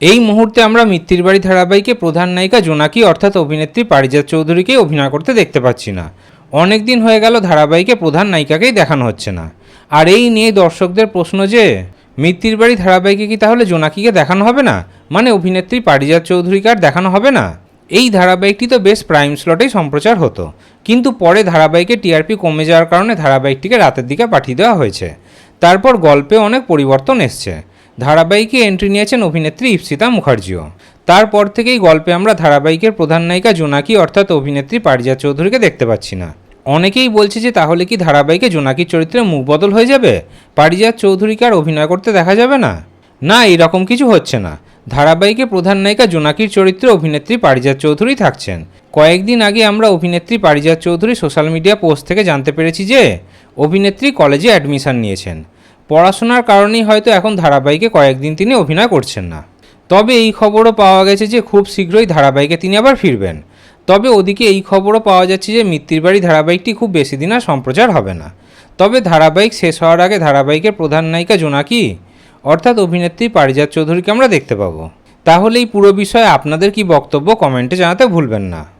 এই মুহূর্তে আমরা মিত্তির বাড়ি ধারাবাহিকে প্রধান নায়িকা জোনাকি অর্থাৎ অভিনেত্রী পারিজাত চৌধুরীকেই অভিনয় করতে দেখতে পাচ্ছি না। অনেক দিন হয়ে গেল ধারাবাহিকে প্রধান নায়িকাকেই দেখানো হচ্ছে না। আর এই নিয়ে দর্শকদের প্রশ্ন যে, মিত্তির বাড়ি ধারাবাহিকে কি তাহলে জোনাকিকে দেখানো হবে না? মানে অভিনেত্রী পারিজাত চৌধুরীকে আর দেখানো হবে না? এই ধারাবাহিকটি তো বেশ প্রাইম স্লটেই সম্প্রচার হতো। কিন্তু পরে ধারাবাহিকে টিআরপি কমে যাওয়ার কারণে ধারাবাহিকটিকে রাতের দিকে পাঠিয়ে দেওয়া হয়েছে। তারপর গল্পে অনেক পরিবর্তন এসছে। ধারাবাহিকে এন্ট্রি নিয়েছেন অভিনেত্রী ইপসিতা মুখার্জিও। তারপর থেকেই গল্পে আমরা ধারাবাহিকের প্রধান নায়িকা জোনাকি অর্থাৎ অভিনেত্রী পারিজাত চৌধুরীকে দেখতে পাচ্ছি না। অনেকেই বলছে যে তাহলে কি ধারাবাহিকে জোনাকির চরিত্রে মুখ বদল হয়ে যাবে? পারিজাত চৌধুরীকে আর অভিনয় করতে দেখা যাবে না? না, এরকম কিছু হচ্ছে না। ধারাবাহিকে প্রধান নায়িকা জোনাকির চরিত্রে অভিনেত্রী পারিজাত চৌধুরী থাকছেন। কয়েকদিন আগে আমরা অভিনেত্রী Parijat Chowdhury social media post থেকে জানতে পেরেছি যে, অভিনেত্রী কলেজে অ্যাডমিশন নিয়েছেন। পড়াশোনার কারণেই হয়তো এখন ধারাবাহিকে কয়েকদিন তিনি অভিনয় করছেন না। তবে এই খবরও পাওয়া গেছে যে খুব শীঘ্রই ধারাবাহিকে তিনি আবার ফিরবেন। তবে ওদিকে এই খবরও পাওয়া যাচ্ছে যে মিত্তির বাড়ি ধারাবাহিকটি খুব বেশি দিন আর সম্প্রচার হবে না। তবে ধারাবাহিক শেষ হওয়ার আগে ধারাবাহিকের প্রধান নায়িকা জোনাকি, অর্থাৎ অভিনেত্রী পারিজাত চৌধুরীকে আমরা দেখতে পাবো। তাহলে এই পুরো বিষয়ে আপনাদের কি বক্তব্য কমেন্টে জানাতে ভুলবেন না।